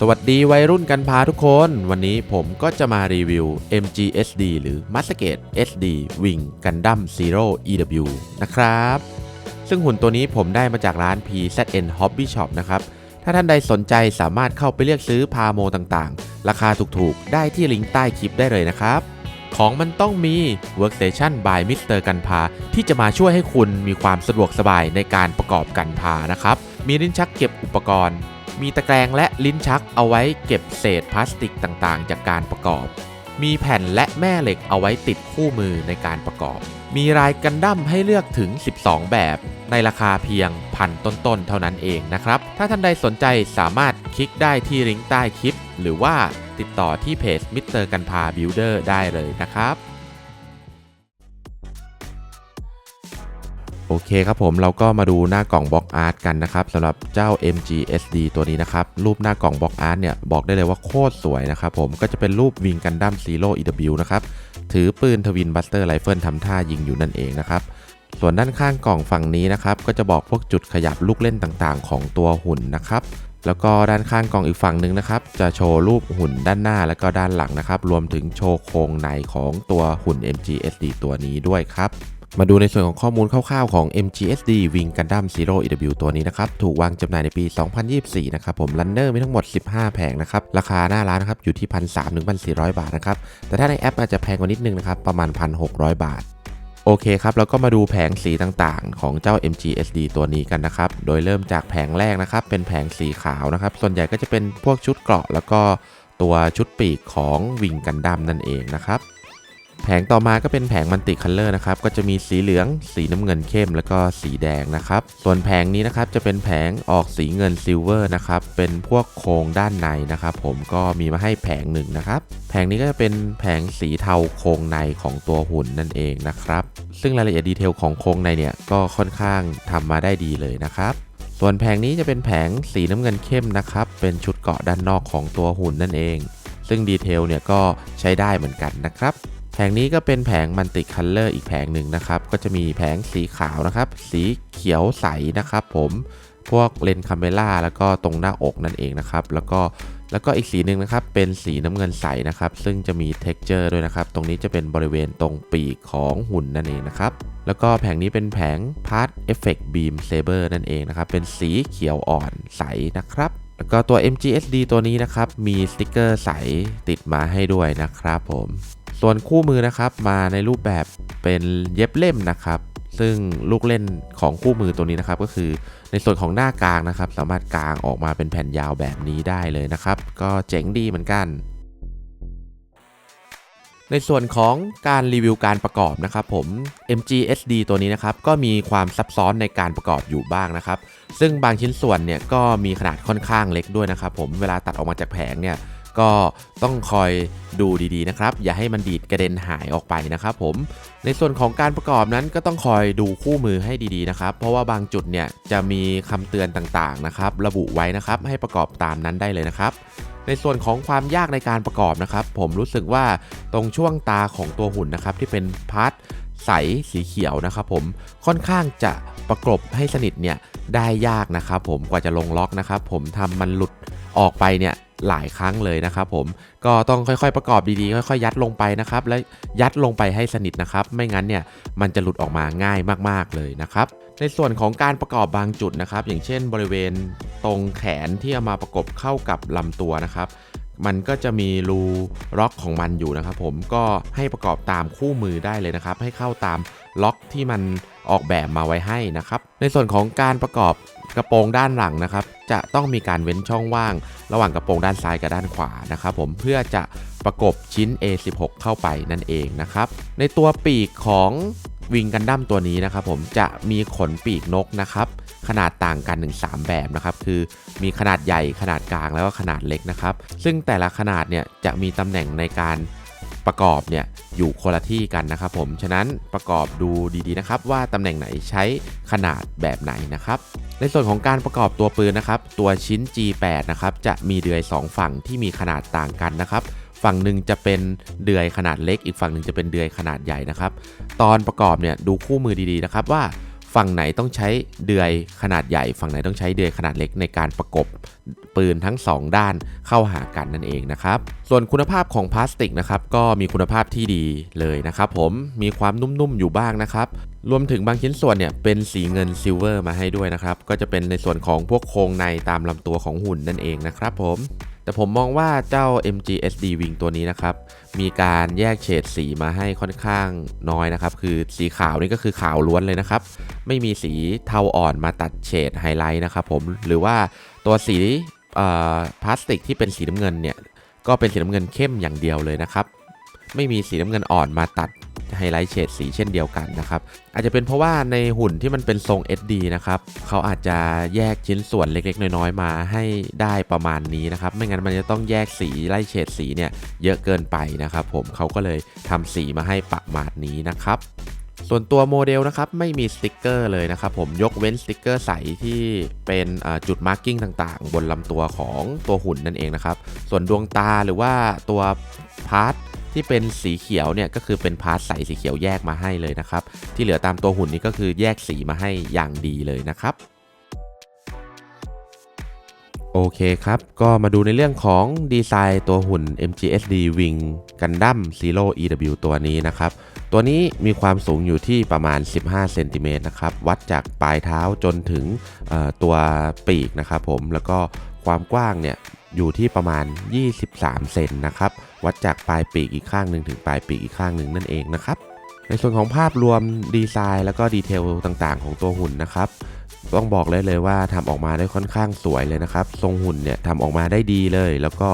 สวัสดีวัยรุ่นกันพาทุกคน วันนี้ผมก็จะมารีวิว MGSD หรือ m a s t e r g a t e SD Wing Gundam Zero EW นะครับ ซึ่งหุ่นตัวนี้ผมได้มาจากร้าน PZN Hobby Shop นะครับ ถ้าท่านใดสนใจสามารถเข้าไปเลือกซื้อพาโมต่างๆ ราคาถูกๆ ได้ที่ลิงก์ใต้คลิปได้เลยนะครับ ของมันต้องมี Workstation by Mr. กันพาที่จะมาช่วยให้คุณมีความสะดวกสบายในการประกอบกันพานะครับ มีลิ้นชักเก็บอุปกรณ์ มีตะแกรงและลิ้นชักเอาไว้เก็บเศษพลาสติกต่างๆ จากการประกอบ มีแผ่นและแม่เหล็กเอาไว้ติดคู่มือในการประกอบ มีรายกันดั้มให้เลือกถึง 12 แบบ ในราคาเพียงพันต้นๆ เท่านั้นเองนะครับ ถ้าท่านใดสนใจสามารถคลิกได้ที่ลิงก์ใต้คลิป หรือว่าติดต่อที่เพจมิสเตอร์กันพาบิลดอร์ได้เลยนะครับ โอเคครับผมเราก็มาดูหน้ากล่องบล็อกอาร์ตกันนะครับสำหรับเจ้า MGSD ตัวนี้นะครับ รูปหน้ากล่องบล็อกอาร์ตเนี่ยบอกได้เลยว่าโคตรสวยนะครับผมก็จะเป็นรูปวิงกันดั้มซีโร่ EW นะครับ ถือปืนทวินบัสเตอร์ไรเฟิลทำท่ายิงอยู่นั่นเองนะครับ ส่วนด้านข้างกล่องฝั่งนี้นะครับ ก็จะบอกพวกจุดขยับลูกเล่นต่างๆ ของตัวหุ่นนะครับแล้วก็ด้านข้างกล่องอีกฝั่งหนึ่งนะครับ จะโชว์รูปหุ่นด้านหน้าและก็ด้านหลังนะครับ รวมถึงโชว์โครงในของตัวหุ่น MGSD ตัวนี้ด้วยครับ มาดูในส่วนของข้อมูลคร่าวๆของ MGSD Wing Gundam Zero EW ตัวนี้นะครับ ถูกวางจำหน่ายในปี 2024 นะครับผม รันเนอร์มีทั้งหมด 15 แผงนะครับ ราคาหน้าร้านนะครับ อยู่ที่1,300-1,400 บาทนะครับ แต่ถ้าในแอปอาจจะแพงกว่านิดนึงนะครับ ประมาณ 1,600 บาทโอเคครับแล้วก็มาดูแผงสีต่างๆ ของเจ้า MGSD ตัวนี้กันนะครับ โดยเริ่มจากแผงแรกนะครับ เป็นแผงสีขาวนะครับ ส่วนใหญ่ก็จะเป็นพวกชุดเกราะแล้วก็ตัวชุดปีกของวิงกันดัมนั่นเองนะครับ แผงต่อมาก็เป็นแผงมันติคัลเลอร์นะครับก็จะมีสีเหลือง สีน้ำเงินเข้ม แล้วก็สีแดงนะครับ ส่วนแผงนี้นะครับจะเป็นแผงออกสีเงินซิลเวอร์นะครับเป็นพวกโครงด้านในนะครับ ผมก็มีมาให้แผงหนึ่งนะครับแผงนี้ก็จะเป็นแผงสีเทาโครงในของตัวหุ่นนั่นเองนะครับ ซึ่งรายละเอียดดีเทลของโครงในเนี่ยก็ค่อนข้างทำมาได้ดีเลยนะครับส่วนแผงนี้จะเป็นแผงสีน้ำเงินเข้มนะครับ เป็นชุดเกาะด้านนอกของตัวหุ่นนั่นเอง ซึ่งดีเทลเนี่ยก็ใช้ได้เหมือนกันนะครับ แผงนี้ก็เป็นแผงมันติคัลเลอร์อีกแผงหนึ่งนะครับ ก็จะมีแผงสีขาวนะครับ สีเขียวใสนะครับผมพวกเลนส์คาเมล่าแล้วก็ตรงหน้าอกนั่นเองนะครับ แล้วก็แล้วก็อีกสีหนึ่งนะครับ เป็นสีน้ำเงินใสนะครับ ซึ่งจะมี t e x t อร์ด้วยนะครับ ตรงนี้จะเป็นบริเวณตรงปีกของหุ่นนั่นเองนะครับ แล้วก็แผงนี้เป็นแผง Part Effect Beam Saber นั่นเองนะครับ เป็นสีเขียวอ่อนใสนะครับ แล้วก็ตัว MGSD ตัวนี้นะครับ มีสติกเกอร์ใสติดมาให้ด้วยนะครับผม ส่วนคู่มือนะครับมาในรูปแบบเป็นเย็บเล่มนะครับ ซึ่งลูกเล่นของคู่มือตัวนี้นะครับ ก็คือในส่วนของหน้ากลางนะครับ สามารถกางออกมาเป็นแผ่นยาวแบบนี้ได้เลยนะครับ ก็เจ๋งดีเหมือนกันในส่วนของการรีวิวการประกอบนะครับผม MGSD ตัวนี้นะครับก็มีความซับซ้อนในการประกอบอยู่บ้างนะครับ ซึ่งบางชิ้นส่วนเนี่ยก็มีขนาดค่อนข้างเล็กด้วยนะครับผมเวลาตัดออกมาจากแผงเนี่ย ก็ต้องคอยดูดีๆนะครับ อย่าให้มันดีดกระเด็นหายออกไปนะครับผม ในส่วนของการประกอบนั้นก็ต้องคอยดูคู่มือให้ดีๆนะครับ เพราะว่าบางจุดเนี่ยจะมีคำเตือนต่างๆนะครับ ระบุไว้นะครับให้ประกอบตามนั้นได้เลยนะครับ ในส่วนของความยากในการประกอบนะครับ ผมรู้สึกว่าตรงช่วงตาของตัวหุ่นนะครับ ที่เป็นพาร์ทใสสีเขียวนะครับผมค่อนข้างจะประกบให้สนิทเนี่ยได้ยากนะครับผมกว่าจะลงล็อกนะครับผมทำมันหลุดออกไปเนี่ย หลายครั้งเลยนะครับผมก็ต้องค่อยๆประกอบดีๆค่อยๆ ยัดลงไปนะครับและยัดลงไปให้สนิทนะครับ ไม่งั้นเนี่ยมันจะหลุดออกมาง่ายมากๆเลยนะครับในส่วนของการประกอบบางจุดนะครับ อย่างเช่นบริเวณตรงแขนที่เอามาประกบเข้ากับลำตัวนะครับ มันก็จะมีรูล็อกของมันอยู่นะครับผมก็ให้ประกอบตามคู่มือได้เลยนะครับ ให้เข้าตามล็อกที่มันออกแบบมาไว้ให้นะครับ ในส่วนของการประกอบกระโปรงด้านหลังนะครับ จะต้องมีการเว้นช่องว่าง ระหว่างกระโปรงด้านซ้ายกับด้านขวานะครับ ผมเพื่อจะประกบชิ้น A16 เข้าไปนั่นเองนะครับ ในตัวปีกของวิงกันดั้มตัวนี้นะครับผมจะมีขนปีกนกนะครับ ขนาดต่างกันถึง3แบบนะครับ คือมีขนาดใหญ่ขนาดกลางแล้วก็ขนาดเล็กนะครับ ซึ่งแต่ละขนาดเนี่ยจะมีตำแหน่งในการประกอบเนี่ยอยู่คนละที่กันนะครับผม ฉะนั้นประกอบดูดีๆนะครับ ว่าตำแหน่งไหนใช้ขนาดแบบไหนนะครับ ในส่วนของการประกอบตัวปืนนะครับ ตัวชิ้น G8 นะครับจะมีเดือย 2 ฝั่งที่มีขนาดต่างกันนะครับ ฝั่งหนึ่งจะเป็นเดือยขนาดเล็ก อีกฝั่งหนึ่งจะเป็นเดือยขนาดใหญ่นะครับ ตอนประกอบเนี่ยดูคู่มือดีๆนะครับว่า ฝั่งไหนต้องใช้เดือยขนาดใหญ่ ฝั่งไหนต้องใช้เดือยขนาดเล็กในการประกบปืนทั้ง 2 ด้านเข้าหากันนั่นเองนะครับ ส่วนคุณภาพของพลาสติกนะครับก็มีคุณภาพที่ดีเลยนะครับผมมีความนุ่มๆอยู่บ้างนะครับรวมถึงบางชิ้นส่วนเนี่ยเป็นสีเงินซิลเวอร์มาให้ด้วยนะครับ ก็จะเป็นในส่วนของพวกโครงในตามลำตัวของหุ่นนั่นเองนะครับผม แต่ผมมองว่าเจ้า MGSD Wing ตัวนี้นะครับ มีการแยกเฉดสีมาให้ค่อนข้างน้อยนะครับ คือสีขาวนี่ก็คือขาวล้วนเลยนะครับ ไม่มีสีเทาอ่อนมาตัดเฉดไฮไลท์นะครับผมหรือว่าตัวสีพลาสติกที่เป็นสีน้ำเงินเนี่ย ก็เป็นสีน้ำเงินเข้มอย่างเดียวเลยนะครับ ไม่มีสีน้ำเงินอ่อนมาตัด ไฮไลท์เฉดสีเช่นเดียวกันนะครับ อาจจะเป็นเพราะว่าในหุ่นที่มันเป็นทรง SD นะครับเขาอาจจะแยกชิ้นส่วนเล็กๆ น้อยๆ มาให้ได้ประมาณนี้นะครับ ไม่งั้นมันจะต้องแยกสีไล่เฉดสีเนี่ยเยอะเกินไปนะครับ ผมเขาก็เลยทำสีมาให้ประมาณนี้นะครับส่วนตัวโมเดลนะครับไม่มีสติกเกอร์เลยนะครับผมยกเว้นสติกเกอร์ใสที่เป็นจุดมาร์กิ้งต่างๆ บนลำตัวของตัวหุ่นนั่นเองนะครับ ส่วนดวงตาหรือว่าตัวพาร์ท ที่เป็นสีเขียวเนี่ยก็คือเป็นพาร์ทใสสีเขียวแยกมาให้เลยนะครับ ที่เหลือตามตัวหุ่นนี้ก็คือแยกสีมาให้อย่างดีเลยนะครับโอเคครับ ก็มาดูในเรื่องของดีไซน์ตัวหุ่น MGSD Wing Gundam Zero EW ตัวนี้นะครับ ตัวนี้มีความสูงอยู่ที่ประมาณ 15เซนติเมตรนะครับ วัดจากปลายเท้าจนถึงตัวปีกนะครับผม แล้วก็ความกว้างเนี่ย อยู่ที่ประมาณ 23 เซนนะครับ วัดจากปลายปีกอีกข้างหนึ่งถึงปลายปีกอีกข้างหนึ่งนั่นเองนะครับ ในส่วนของภาพรวมดีไซน์ แล้วก็ดีเทลต่างๆ ของตัวหุ่นนะครับต้องบอกเลยเลยว่าทำออกมาได้ค่อนข้างสวยเลยนะครับ ทรงหุ่นเนี่ยทำออกมาได้ดีเลย แล้วก็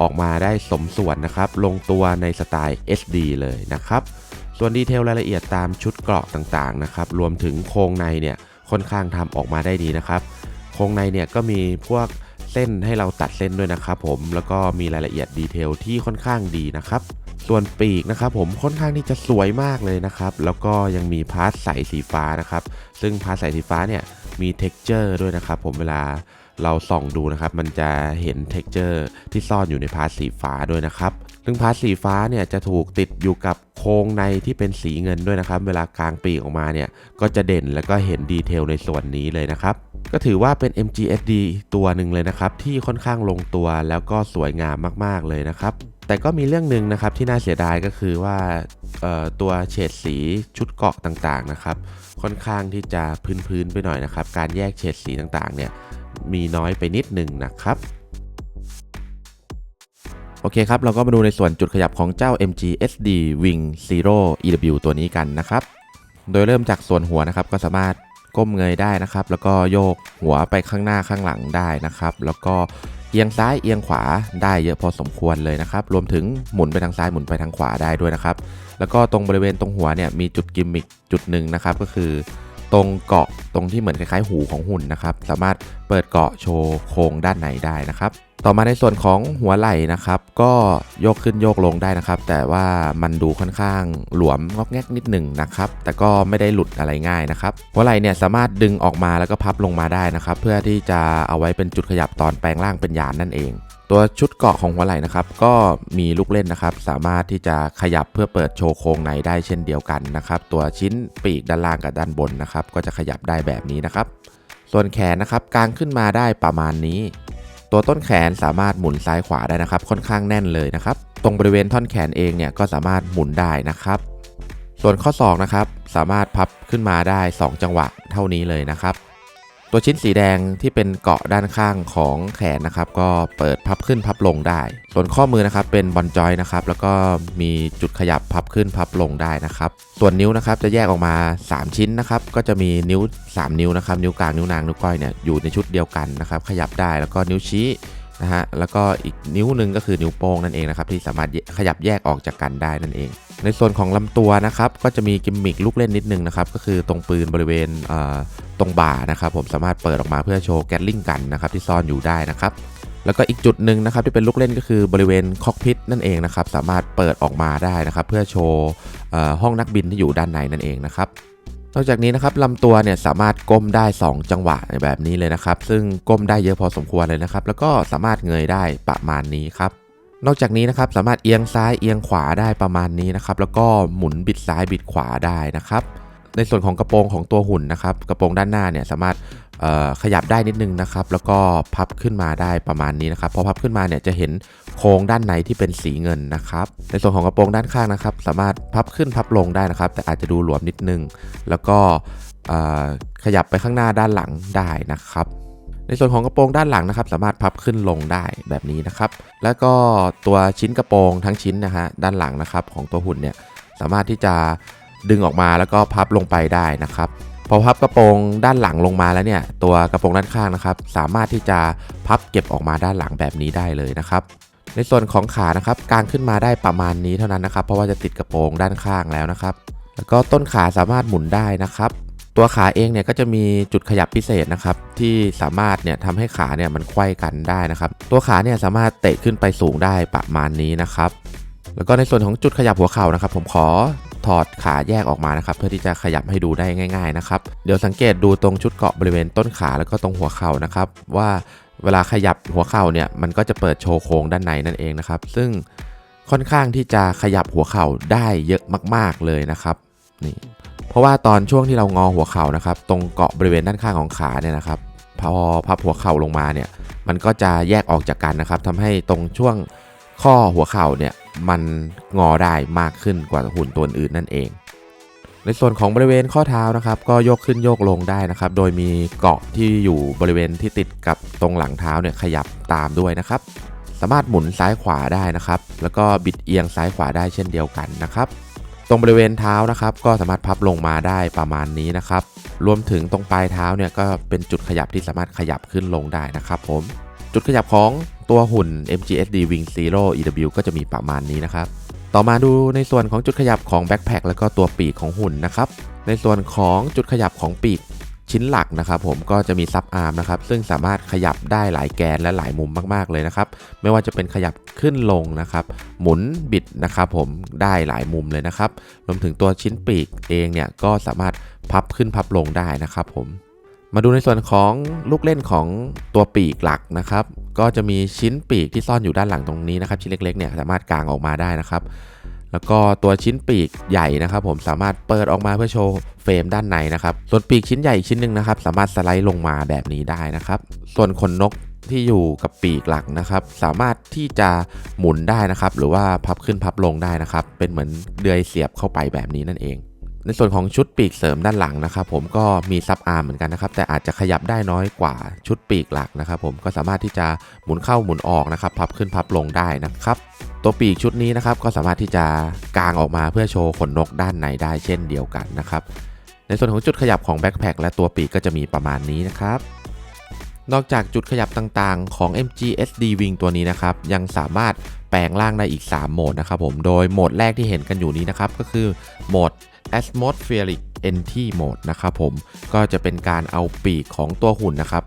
ออกมาได้สมส่วนนะครับ ลงตัวในสไตล์ SD เลยนะครับ ส่วนดีเทลรายละเอียดตามชุดเกราะต่างๆนะครับ รวมถึงโครงในเนี่ยค่อนข้างทำออกมาได้ดีนะครับ โครงในเนี่ยก็มีพวก เส้นให้เราตัดเส้นด้วยนะครับผมแล้วก็มีรายละเอียดดีเทลที่ค่อนข้างดีนะครับส่วนปีกนะครับผมค่อนข้างที่จะสวยมากเลยนะครับแล้วก็ยังมีพาร์ทใสสีฟ้านะครับซึ่งพาร์ทใสสีฟ้าเนี่ยมีเท็กเจอร์ด้วยนะครับผมเวลา เราส่องดูนะครับ มันจะเห็นเท็กเจอร์ที่ซ่อนอยู่ในพาร์ทสีฟ้าด้วยนะครับ ซึ่งพาร์ทสีฟ้าเนี่ยจะถูกติดอยู่กับโครงในที่เป็นสีเงินด้วยนะครับ เวลากลางปีกออกมาเนี่ย ก็จะเด่นแล้วก็เห็นดีเทลในส่วนนี้เลยนะครับ ก็ถือว่าเป็น MGSD ตัวหนึ่งเลยนะครับ ที่ค่อนข้างลงตัวแล้วก็สวยงามมากๆเลยนะครับแต่ก็มีเรื่องหนึ่งนะครับที่น่าเสียดายก็คือว่าตัวเฉดสีชุดเกาะต่างๆนะครับ ค่อนข้างที่จะพื้นๆไปหน่อยนะครับ การแยกเฉดสีต่างๆเนี่ย มีน้อยไปนิดหนึ่งนะครับ โอเคครับ เราก็มาดูในส่วนจุดขยับของเจ้า MG SD Wing Zero EW ตัวนี้กันนะครับ โดยเริ่มจากส่วนหัวนะครับก็สามารถก้มเงยได้นะครับ แล้วก็โยกหัวไปข้างหน้าข้างหลังได้นะครับ แล้วก็เอียงซ้ายเอียงขวาได้เยอะพอสมควรเลยนะครับ รวมถึงหมุนไปทางซ้ายหมุนไปทางขวาได้ด้วยนะครับ แล้วก็ตรงบริเวณตรงหัวเนี่ยมีจุดกิมมิคจุดหนึ่งนะครับ ก็คือ ตรงเกาะตรงที่เหมือนคล้ายๆ หูของหุ่นนะครับ สามารถเปิดเกาะโชว์โครงด้านในได้นะครับ ต่อมาในส่วนของหัวไหล่นะครับ ก็โยกขึ้นโยกลงได้นะครับ แต่ว่ามันดูค่อนข้างหลวมงอกแงกนิดหนึ่งนะครับ แต่ก็ไม่ได้หลุดอะไรง่ายนะครับ หัวไหล่เนี่ยสามารถดึงออกมาแล้วก็พับลงมาได้นะครับ เพื่อที่จะเอาไว้เป็นจุดขยับตอนแปลงร่างเป็นยานนั่นเอง ตัวชุดเกาะของหัวไหล่นะครับ ก็มีลูกเล่นนะครับ สามารถที่จะขยับเพื่อเปิดโชว์โครงในได้เช่นเดียวกันนะครับ ตัวชิ้นปีกด้านล่างกับด้านบนนะครับ ก็จะขยับได้แบบนี้นะครับ ส่วนแขนนะครับกางขึ้นมาได้ประมาณนี้ ตัวต้นแขนสามารถหมุนซ้ายขวาได้นะครับ ค่อนข้างแน่นเลยนะครับ ตรงบริเวณท่อนแขนเองเนี่ยก็สามารถหมุนได้นะครับ ส่วนข้อศอกนะครับ สามารถพับขึ้นมาได้ 2 จังหวะเท่านี้เลยนะครับ ตัวชิ้นสีแดงที่เป็นเกาะด้านข้างของแขนนะครับ ก็เปิดพับขึ้นพับลงได้ ส่วนข้อมือนะครับเป็นบอลจอยนะครับแล้วก็มีจุดขยับพับขึ้นพับลงได้นะครับ ส่วนนิ้วนะครับจะแยกออกมา 3 ชิ้นนะครับ ก็จะมีนิ้ว 3 นิ้วนะครับนิ้วกลางนิ้วนางนิ้วก้อยเนี่ยอยู่ในชุดเดียวกันนะครับขยับได้แล้วก็นิ้วชี้ นะฮะแล้วก็อีกนิ้วหนึ่งก็คือนิ้วโป้งนั่นเองนะครับที่สามารถขยับแยกออกจากกันได้นั่นเอง ในส่วนของลำตัวนะครับก็จะมีกิมมิคลูกเล่นนิดนึงนะครับก็คือตรงปืนบริเวณตรงบ่านะครับผมสามารถเปิดออกมาเพื่อโชว์แกลลิงกันนะครับที่ซ่อนอยู่ได้นะครับแล้วก็อีกจุดหนึ่งนะครับที่เป็นลูกเล่นก็คือบริเวณคอกพิทนั่นเองนะครับสามารถเปิดออกมาได้นะครับเพื่อโชว์ห้องนักบินที่อยู่ด้านในนั่นเองนะครับ นอกจากนี้นะครับลำตัวเนี่ยสามารถก้มได้ 2 จังหวะแบบนี้เลยนะครับ ซึ่งก้มได้เยอะพอสมควรเลยนะครับ แล้วก็สามารถเงยได้ประมาณนี้ครับนอกจากนี้นะครับสามารถเอียงซ้ายเอียงขวาได้ประมาณนี้นะครับ แล้วก็หมุนบิดซ้ายบิดขวาได้นะครับ ในส่วนของกระโปรงของตัวหุ่นนะครับ กระโปรงด้านหน้าเนี่ยสามารถ ขยับได้นิดนึงนะครับ แล้วก็พับขึ้นมาได้ประมาณนี้นะครับ พอพับขึ้นมาเนี่ยจะเห็นโครงด้านในที่เป็นสีเงินนะครับ ในส่วนของกระโปรงด้านข้างนะครับ สามารถพับขึ้นพับลงได้นะครับ แต่อาจจะดูหลวมนิดนึง แล้วก็ขยับไปข้างหน้าด้านหลังได้นะครับ ในส่วนของกระโปรงด้านหลังนะครับ สามารถพับขึ้นลงได้แบบนี้นะครับ แล้วก็ตัวชิ้นกระโปรงทั้งชิ้นนะฮะด้านหลังนะครับของตัวหุ่นเนี่ยสามารถที่จะดึงออกมาแล้วก็พับลงไปได้นะครับ พอพับกระโปรงด้านหลังลงมาแล้วเนี่ย ตัวกระโปรงด้านข้างนะครับ สามารถที่จะพับเก็บออกมาด้านหลังแบบนี้ได้เลยนะครับในส่วนของขานะครับกางขึ้นมาได้ประมาณนี้เท่านั้นนะครับ เพราะว่าจะติดกระโปรงด้านข้างแล้วนะครับ แล้วก็ต้นขาสามารถหมุนได้นะครับ ตัวขาเองเนี่ยก็จะมีจุดขยับพิเศษนะครับ ที่สามารถเนี่ยทำให้ขาเนี่ยมันไขว้กันได้นะครับ ตัวขาเนี่ยสามารถเตะขึ้นไปสูงได้ประมาณนี้นะครับ แล้วก็ในส่วนของจุดขยับหัวเข่านะครับ ผมขอ ถอดขาแยกออกมานะครับเพื่อที่จะขยับให้ดูได้ง่าย ๆนะครับ เดี๋ยวสังเกตดูตรงชุดเกาะบริเวณต้นขาแล้วก็ตรงหัวเข่านะครับ ว่าเวลาขยับหัวเข่าเนี่ยมันก็จะเปิดโชว์โครงด้านในนั่นเองนะครับ ซึ่งค่อนข้างที่จะขยับหัวเข่าได้เยอะมาก ๆเลยนะครับนี่เพราะว่าตอนช่วงที่เรางอหัวเข่านะครับ ตรงเกาะบริเวณด้านข้างของขาเนี่ยนะครับพอพับหัวเข่าลงมาเนี่ยมันก็จะแยกออกจากกันนะครับทำให้ตรงช่วง ข้อหัวเข่าเนี่ยมันงอได้มากขึ้นกว่าหุ่นตัวอื่นนั่นเอง ในส่วนของบริเวณข้อเท้านะครับ ก็ยกขึ้นโยกลงได้นะครับ โดยมีเกาะที่อยู่บริเวณที่ติดกับตรงหลังเท้าเนี่ยขยับตามด้วยนะครับ สามารถหมุนซ้ายขวาได้นะครับ แล้วก็บิดเอียงซ้ายขวาได้เช่นเดียวกันนะครับตรงบริเวณเท้านะครับก็สามารถพับลงมาได้ประมาณนี้นะครับ รวมถึงตรงปลายเท้าเนี่ยก็เป็นจุดขยับที่สามารถขยับขึ้นลงได้นะครับผม จุดขยับของ ตัวหุ่น MGSD Wing Zero EW ก็จะมีประมาณนี้นะครับ ต่อมาดูในส่วนของจุดขยับของแบ็คแพคแล้วก็ตัวปีกของหุ่นนะครับ ในส่วนของจุดขยับของปีกชิ้นหลักนะครับผมก็จะมีซับอาร์มนะครับซึ่งสามารถขยับได้หลายแกนและหลายมุมมากๆเลยนะครับ ไม่ว่าจะเป็นขยับขึ้นลงนะครับ หมุนบิดนะครับผมได้หลายมุมเลยนะครับรวมถึงตัวชิ้นปีกเองเนี่ยก็สามารถพับขึ้นพับลงได้นะครับผม มาดูในส่วนของลูกเล่นของตัวปีกหลักนะครับ ก็จะมีชิ้นปีกที่ซ่อนอยู่ด้านหลังตรงนี้นะครับ ชิ้นเล็กๆเนี่ยสามารถกางออกมาได้นะครับ แล้วก็ตัวชิ้นปีกใหญ่นะครับ ผมสามารถเปิดออกมาเพื่อโชว์เฟรมด้านในนะครับ ส่วนปีกชิ้นใหญ่อีกชิ้นหนึ่งนะครับ สามารถสไลด์ลงมาแบบนี้ได้นะครับ ส่วนขนนกที่อยู่กับปีกหลักนะครับ สามารถที่จะหมุนได้นะครับ หรือว่าพับขึ้นพับลงได้นะครับ เป็นเหมือนเดือยเสียบเข้าไปแบบนี้นั่นเอง ในส่วนของชุดปีกเสริมด้านหลังนะครับผมก็มีซับอาร์มเหมือนกันนะครับ แต่อาจจะขยับได้น้อยกว่าชุดปีกหลักนะครับ ผมก็สามารถที่จะหมุนเข้าหมุนออกนะครับพับขึ้นพับลงได้นะครับ ตัวปีกชุดนี้นะครับก็สามารถที่จะกางออกมาเพื่อโชว์ขนนกด้านในได้เช่นเดียวกันนะครับในส่วนของจุดขยับของแบ็คแพคและตัวปีกก็จะมีประมาณนี้นะครับนอกจากจุดขยับต่างๆ ของ MGSD Wing ตัวนี้นะครับ ยังสามารถแปลงร่างได้อีก 3 โหมดนะครับผม โดยโหมดแรกที่เห็นกันอยู่นี้นะครับ ก็คือโหมด Atmospheric Entry Mode นะครับผมก็จะเป็นการเอาปีกของตัวหุ่นนะครับ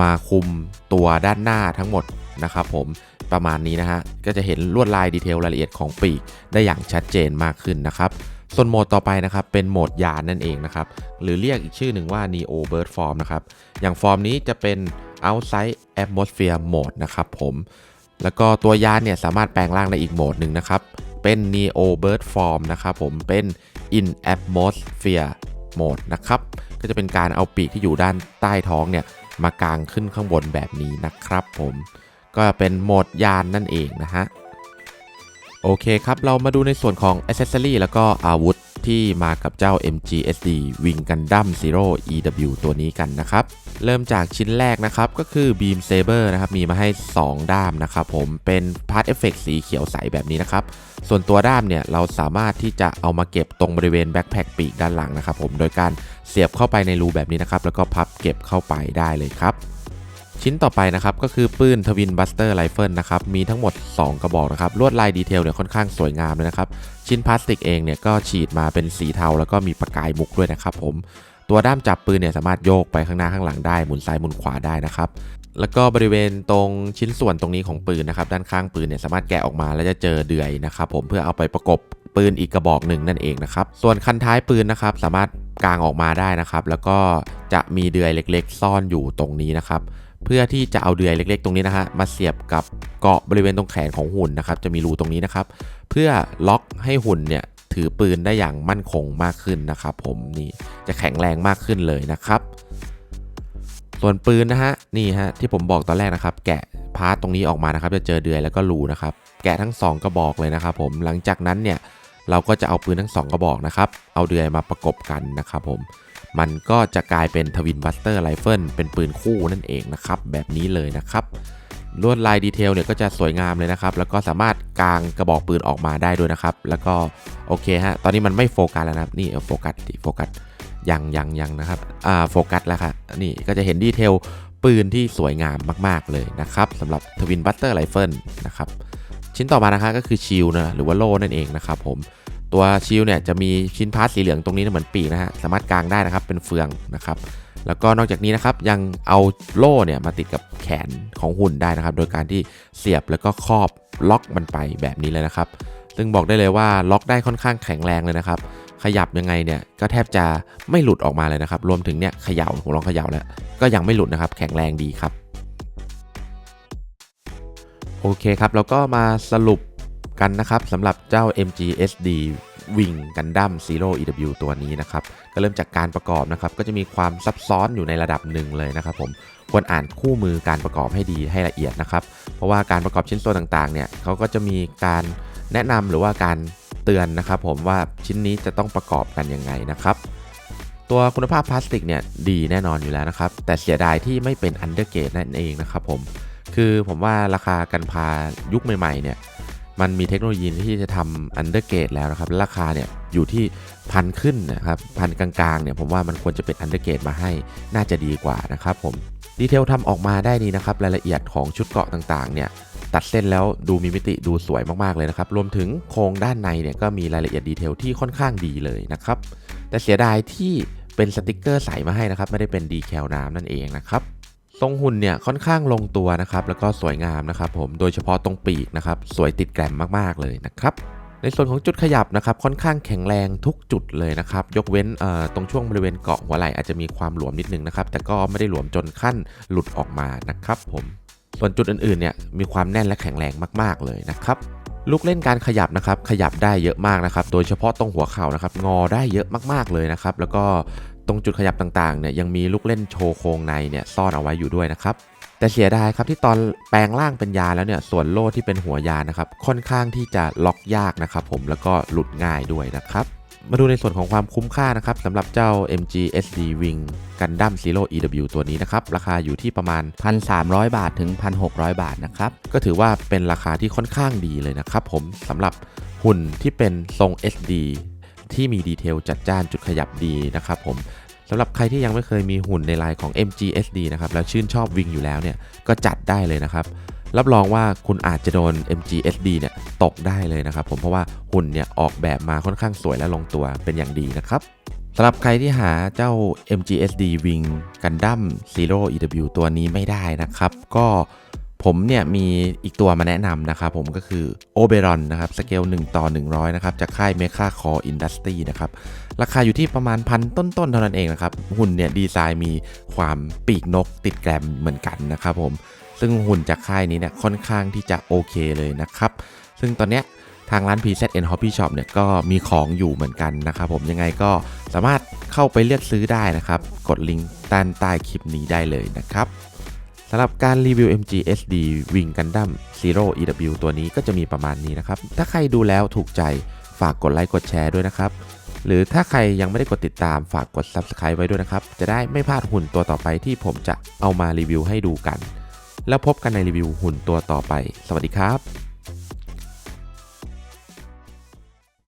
มาคุมตัวด้านหน้าทั้งหมดนะครับผมประมาณนี้นะฮะ ก็จะเห็นลวดลายดีเทลรายละเอียดของปีกได้อย่างชัดเจนมากขึ้นนะครับส่วนโหมดต่อไปนะครับเป็นโหมดยานนั่นเองนะครับ หรือเรียกอีกชื่อหนึ่งว่า Neo Bird Form นะครับ อย่างฟอร์มนี้จะเป็น Outside Atmosphere Mode นะครับผมแล้วก็ตัวยานเนี่ยสามารถแปลงร่างได้อีกโหมดหนึ่งนะครับ เป็น Neo Bird Form นะครับผมเป็น In Atmosphere Mode นะครับ ก็จะเป็นการเอาปีกที่อยู่ด้านใต้ท้องเนี่ยมากางขึ้นข้างบนแบบนี้นะครับผม ก็เป็นโหมดยานนั่นเองนะฮะ โอเคครับ เรามาดูในส่วนของ Accessory แล้วก็อาวุธ ที่มากับเจ้า MGSD Wing Gundam Zero EW ตัวนี้กันนะครับ เริ่มจากชิ้นแรกนะครับ ก็คือ Beam Saber นะครับ มีมาให้ 2 ด้ามนะครับผมเป็นพาร์ทเอฟเฟกสีเขียวใสแบบนี้นะครับ ส่วนตัวด้ามเนี่ย เราสามารถที่จะเอามาเก็บตรงบริเวณแบ็คแพคปีกด้านหลังนะครับผมโดยการเสียบเข้าไปในรูแบบนี้นะครับแล้วก็พับเก็บเข้าไปได้เลยครับ ชิ้นต่อไปนะครับก็คือปืนทวินบัสเตอร์ไรเฟิลนะครับมีทั้งหมด 2 กระบอกนะครับลวดลายดีเทลเนี่ยค่อนข้างสวยงามเลยนะครับชิ้นพลาสติกเองเนี่ยก็ฉีดมาเป็นสีเทาแล้วก็มีประกายมุกด้วยนะครับผมตัวด้ามจับปืนเนี่ยสามารถโยกไปข้างหน้าข้างหลังได้หมุนซ้ายหมุนขวาได้นะครับแล้วก็บริเวณตรงชิ้นส่วนตรงนี้ของปืนนะครับด้านข้างปืนเนี่ยสามารถแกะออกมาแล้วจะเจอเดือยนะครับผมเพื่อเอาไปประกบปืนอีกกระบอกหนึ่งนั่นเองนะครับส่วนคันท้ายปืนนะครับสามารถกางออกมาได้นะครับแล้วก็จะมีเดือยเล็ก ๆ ซ่อนอยู่ตรงนี้นะครับ เพื่อที่จะเอาเดือยเล็ก ๆ ตรงนี้นะฮะมาเสียบกับเกาะบริเวณตรงแขนของหุ่นนะครับจะมีรูตรงนี้นะครับ เพื่อล็อกให้หุ่นเนี่ยถือปืนได้อย่างมั่นคงมากขึ้นนะครับ ผมนี่จะแข็งแรงมากขึ้นเลยนะครับ ส่วนปืนนะฮะนี่ฮะที่ผมบอกตอนแรกนะครับ แกะพาร์ตตรงนี้ออกมานะครับ จะเจอเดือยแล้วก็รูนะครับ แกะทั้ง 2 กระบอกเลยนะครับ ผมหลังจากนั้นเนี่ยเราก็จะเอาปืนทั้ง 2 กระบอกนะครับ เอาเดือยมาประกบกันนะครับ ผม มันก็จะกลายเป็นทวินบัสเตอร์ไรเฟิลเป็นปืนคู่นั่นเองนะครับ แบบนี้เลยนะครับ ลวดลายดีเทลเนี่ยก็จะสวยงามเลยนะครับ แล้วก็สามารถกางกระบอกปืนออกมาได้ด้วยนะครับ แล้วก็โอเคฮะ ตอนนี้มันไม่โฟกัสแล้วนะครับ นี่โฟกัสดิโฟกัสยังยังยังนะครับ อ่า โฟกัสแล้วค่ะ นี่ก็จะเห็นดีเทลปืนที่สวยงามมากๆเลยนะครับสำหรับทวินบัตเตอร์ไรเฟิลนะครับ ชิ้นต่อมานะคะก็คือชิลนะหรือว่าโล่นั่นเองนะครับผม ตัวชิลเนี่ยจะมีชิ้นพาร์ทสีเหลืองตรงนี้เหมือนปีกนะฮะสามารถกางได้นะครับเป็นเฟืองนะครับ แล้วก็นอกจากนี้นะครับยังเอาโล่เนี่ยมาติดกับแขนของหุ่นได้นะครับ โดยการที่เสียบแล้วก็ครอบล็อกมันไปแบบนี้เลยนะครับ ซึ่งบอกได้เลยว่าล็อกได้ค่อนข้างแข็งแรงเลยนะครับ ขยับยังไงเนี่ยก็แทบจะไม่หลุดออกมาเลยนะครับ รวมถึงเนี่ยเขย่าผมลองเขย่าแล้วก็ยังไม่หลุดนะครับ แข็งแรงดีครับโอเคครับ เราก็มาสรุป กันนะครับสำหรับเจ้า MGSD Wing Gundam Zero EW ตัวนี้นะครับ ก็เริ่มจากการประกอบนะครับ ก็จะมีความซับซ้อนอยู่ในระดับหนึ่งเลยนะครับผมควรอ่านคู่มือการประกอบให้ดีให้ละเอียดนะครับ เพราะว่าการประกอบชิ้นส่วนต่างๆเนี่ยเขาก็จะมีการแนะนำหรือว่าการเตือนนะครับผมว่าชิ้นนี้จะต้องประกอบกันยังไงนะครับ ตัวคุณภาพพลาสติกเนี่ยดีแน่นอนอยู่แล้วนะครับ แต่เสียดายที่ไม่เป็นอันเดอร์เกรดนั่นเองนะครับผมคือผมว่าราคากันพายุคใหม่ๆเนี่ย มันมีเทคโนโลยีที่จะทำอันเดอร์เกรดแล้วนะครับราคาเนี่ยอยู่ที่พันขึ้นนะครับพันกลางๆเนี่ยผมว่ามันควรจะเป็นอันเดอร์เกรดมาให้น่าจะดีกว่านะครับผมดีเทลทำออกมาได้นี่นะครับรายละเอียดของชุดเกาะต่างๆเนี่ยตัดเส้นแล้วดูมีมิติดูสวยมากๆเลยนะครับ รวมถึงโครงด้านในเนี่ยก็มีรายละเอียดดีเทลที่ค่อนข้างดีเลยนะครับ แต่เสียดายที่เป็นสติกเกอร์ใสมาให้นะครับ ไม่ได้เป็นดีแคลน้ำนั่นเองนะครับ ทรงหุ่นเนี่ยค่อนข้างลงตัวนะครับแล้วก็สวยงามนะครับผมโดยเฉพาะตรงปีกนะครับสวยติดแกรมมากๆเลยนะครับในส่วนของจุดขยับนะครับค่อนข้างแข็งแรงทุกจุดเลยนะครับยกเว้นตรงช่วงบริเวณเกาะหัวไหล่อาจจะมีความหลวมนิดนึงนะครับแต่ก็ไม่ได้หลวมจนขั้นหลุดออกมานะครับผมส่วนจุดอื่นๆเนี่ยมีความแน่นและแข็งแรงมากๆเลยนะครับลูกเล่นการขยับนะครับขยับได้เยอะมากนะครับโดยเฉพาะตรงหัวเข่านะครับงอได้เยอะมากๆเลยนะครับแล้วก็ ตรงจุดขยับต่างๆเนี่ยยังมีลูกเล่นโชว์โครงในเนี่ยซ่อนเอาไว้อยู่ด้วยนะครับแต่เสียดายครับที่ตอนแปลงร่างเป็นยาแล้วเนี่ยส่วนโล่ที่เป็นหัวยานะครับค่อนข้างที่จะล็อกยากนะครับผมแล้วก็หลุดง่ายด้วยนะครับมาดูในส่วนของความคุ้มค่านะครับสำหรับเจ้า MG SD Wing Gundam Zero EW ตัวนี้นะครับ ราคาอยู่ที่ประมาณ 1,300 บาทถึง 1,600 บาทนะครับ ก็ถือว่าเป็นราคาที่ค่อนข้างดีเลยนะครับผมสำหรับหุ่นที่เป็นทรง SD ที่มีดีเทลจัดจ้านจุดขยับดีนะครับผมสำหรับใครที่ยังไม่เคยมีหุ่นในลายของ MGSD นะครับแล้วชื่นชอบวิงอยู่แล้วเนี่ยก็จัดได้เลยนะครับรับรองว่าคุณอาจจะโดน MGSD เนี่ยตกได้เลยนะครับผมเพราะว่าหุ่นเนี่ยออกแบบมาค่อนข้างสวยและลงตัวเป็นอย่างดีนะครับสำหรับใครที่หาเจ้า MGSD Wing Gundam Zero EW ตัวนี้ไม่ได้นะครับ ก็ ผมเนี่ยมีอีกตัวมาแนะนำนะครับผมก็คือ Oberon นะครับสเกล1ต่อ 100 นะครับ จากค่าย Mecha Core Industry นะครับ ราคาอยู่ที่ประมาณพันต้นๆ เท่านั้นเองนะครับ หุ่นเนี่ยดีไซน์มีความปีกนกติดแกรมเหมือนกันนะครับผม ซึ่งหุ่นจากค่ายนี้เนี่ยค่อนข้างที่จะโอเคเลยนะครับ ซึ่งตอนเนี้ยทางร้าน PZN Hobby Shop เนี่ยก็มีของอยู่เหมือนกันนะครับผมยังไงก็สามารถเข้าไปเลือกซื้อได้นะครับ กดลิงก์ด้านใต้คลิปนี้ได้เลยนะครับ สำหรับการรีวิว MG SD Wing Gundam Zero EW ตัวนี้ก็จะมีประมาณนี้นะครับ ถ้าใครดูแล้วถูกใจฝากกดไลค์กดแชร์ด้วยนะครับ หรือถ้าใครยังไม่ได้กดติดตามฝากกด Subscribe ไว้ด้วยนะครับ จะได้ไม่พลาดหุ่นตัวต่อไปที่ผมจะเอามารีวิวให้ดูกัน แล้วพบกันในรีวิวหุ่นตัวต่อไป สวัสดีครับ